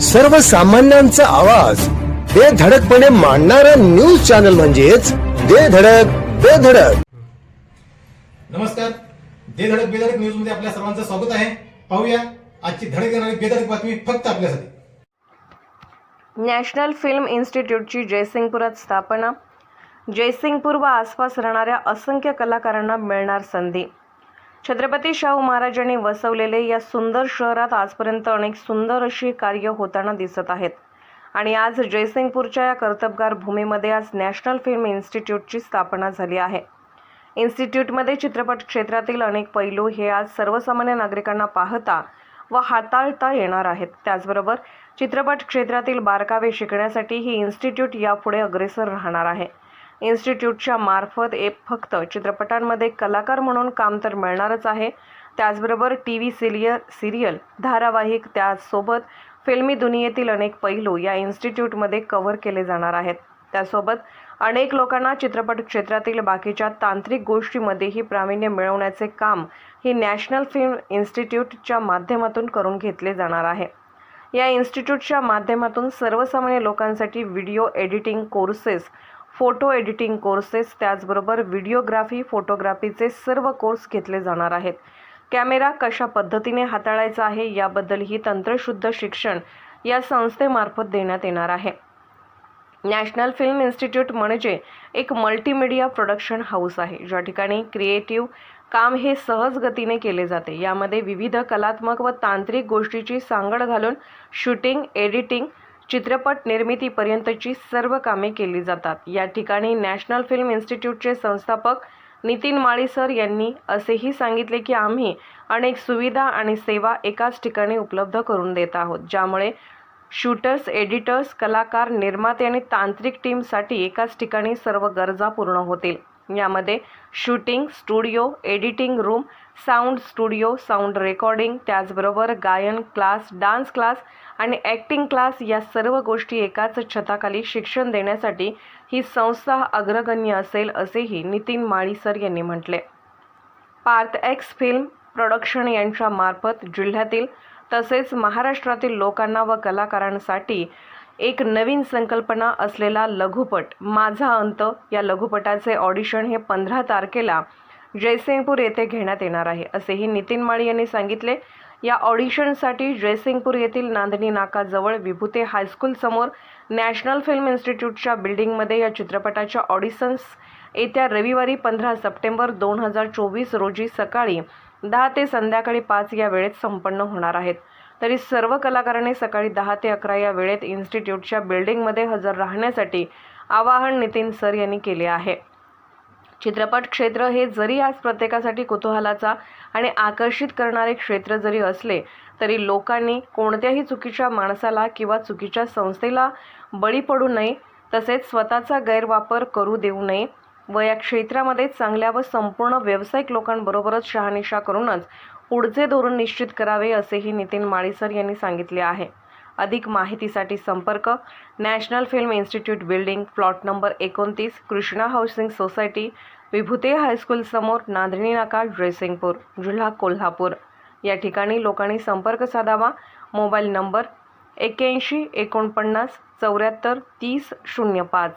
सर्वसामान्यांचा आवाज. बेधडकपणे मांडणारा न्यूज चॅनल म्हणजेच बेधडक बेधडक नमस्कार. दे धडक बेधडक न्यूजमध्ये आपल्या सर्वांचं स्वागत आहे. पाहूया आजची धडक येणारी बेधडक बातमी फक्त आपल्यासाठी. नॅशनल फिल्म इन्स्टिट्यूटची जयसिंगपुरात स्थापना. जयसिंगपूर व आसपास राहणाऱ्या असंख्य कलाकारांना मिळणार संधी. छत्रपती शाहू महाराजांनी वसवलेले या सुंदर शहरात आजपर्यंत अनेक सुंदर अशी कार्य होताना दिसत आहेत. आणि आज जयसिंगपूरच्या या कर्तबगार भूमीमध्ये आज नॅशनल फिल्म इन्स्टिट्यूटची स्थापना झाली आहे. इन्स्टिट्यूटमध्ये चित्रपट क्षेत्रातील अनेक पैलू हे आज सर्वसामान्य नागरिकांना पाहता व हाताळता येणार आहेत. त्याचबरोबर चित्रपट क्षेत्रातील बारकावे शिकण्यासाठी ही इन्स्टिट्यूट यापुढे अग्रेसर राहणार आहे. इन्स्टिट्यूटच्या मार्फत एक फक्त चित्रपटांमध्ये कलाकार म्हणून काम तर मिळणारच आहे. त्याचबरोबर टी व्ही सिरियल सिरियल धारावाहिक त्यासोबत फिल्मी दुनियेतील अनेक पैलू या इन्स्टिट्यूटमध्ये कव्हर केले जाणार आहेत. त्यासोबत अनेक लोकांना चित्रपट क्षेत्रातील बाकीच्या तांत्रिक गोष्टीमध्येही प्रावीण्य मिळवण्याचे काम ही नॅशनल फिल्म इन्स्टिट्यूटच्या माध्यमातून करून घेतले जाणार आहे. या इन्स्टिट्यूटच्या माध्यमातून सर्वसामान्य लोकांसाठी video editing courses photo editing courses त्याचबरोबर व्हिडिओग्राफी फोटोग्राफीचे सर्व कोर्स घेतले जाणार आहेत. कॅमेरा कशा पद्धतीने हाताळायचा आहे याबद्दलही तंत्रशुद्ध शिक्षण या संस्थेमार्फत देण्यात येणार आहे. नॅशनल फिल्म इन्स्टिट्यूट म्हणजे एक मल्टीमीडिया प्रोडक्शन हाऊस आहे ज्या ठिकाणी क्रिएटिव्ह काम हे सहज गतीने केले जाते. यामध्ये विविध कलात्मक व तांत्रिक गोष्टीची सांगड घालून शूटिंग एडिटिंग चित्रपट निर्मितीपर्यंतची सर्व कामे केली जातात. या ठिकाणी नॅशनल फिल्म इन्स्टिट्यूटचे संस्थापक नितीन माळी सर यांनी असेही सांगितले की आम्ही अनेक सुविधा आणि सेवा एकाच ठिकाणी उपलब्ध करून देत आहोत ज्यामुळे शूटर्स एडिटर्स कलाकार निर्माते आणि तांत्रिक टीमसाठी एकाच ठिकाणी सर्व गरजा पूर्ण होतील. यामध्ये shooting studio editing room sound studio sound recording त्याचबरोबर गायन क्लास डान्स क्लास आणि ॲक्टिंग क्लास या सर्व गोष्टी एकाच छताखाली शिक्षण देण्यासाठी ही संस्था अग्रगण्य असेल असेही नितीन माळीसर यांनी म्हटले. पार्थ एक्स फिल्म प्रोडक्शन यांच्या मार्फत जिल्ह्यातील तसेच महाराष्ट्रातील लोकांना व कलाकारांसाठी एक नवीन संकल्पना असलेला लघुपट. माझा अंत या लघुपटाचे ऑडिशन हे पंधरा तारखेला जयसिंगपूर येथे घेण्यात येणार आहे असेही नितीन माळी यांनी सांगितले. या ऑडिशनसाठी जयसिंगपूर येथील नांदणी नाकाजवळ विभूते हायस्कूलसमोर नॅशनल फिल्म इन्स्टिट्यूटच्या बिल्डिंगमध्ये या चित्रपटाच्या ऑडिशन्स येत्या रविवारी पंधरा सप्टेंबर दोन हजार चोवीस रोजी सकाळी दहा ते संध्याकाळी पाच या वेळेत संपन्न होणार आहेत. तरी सर्व कलाकारांनी सकाळी दहा ते अकरा या वेळेत इन्स्टिट्यूटच्या बिल्डिंगमध्ये हजर राहण्यासाठी आवाहन नितीन सर यांनी केले आहे. चित्रपट क्षेत्र हे जरी आज प्रत्येकासाठी कुतूहलाचा आणि आकर्षित करणारे क्षेत्र जरी असले तरी लोकांनी कोणत्याही चुकीच्या माणसाला किंवा चुकीच्या संस्थेला बळी पडू नये तसेच स्वतःचा गैरवापर करू देऊ नये व या क्षेत्रामध्ये चांगल्या व संपूर्ण व्यावसायिक लोकांबरोबरच शहानिशा करूनच पुढचे धोरण निश्चित करावे असेही नितीन माळीसर यांनी सांगितले आहे. अधिक माहितीसाठी संपर्क National Film Institute building plot number एकोणतीस Krishna housing society Vibhute high school समोर नांदणी नाका ड्रेसिंगपूर जिल्हा कोल्हापूर. या ठिकाणी लोकांनी संपर्क साधावा. मोबाईल नंबर एक्याऐंशी एकोणपन्नास चौऱ्याहत्तर तीस शून्य पाच.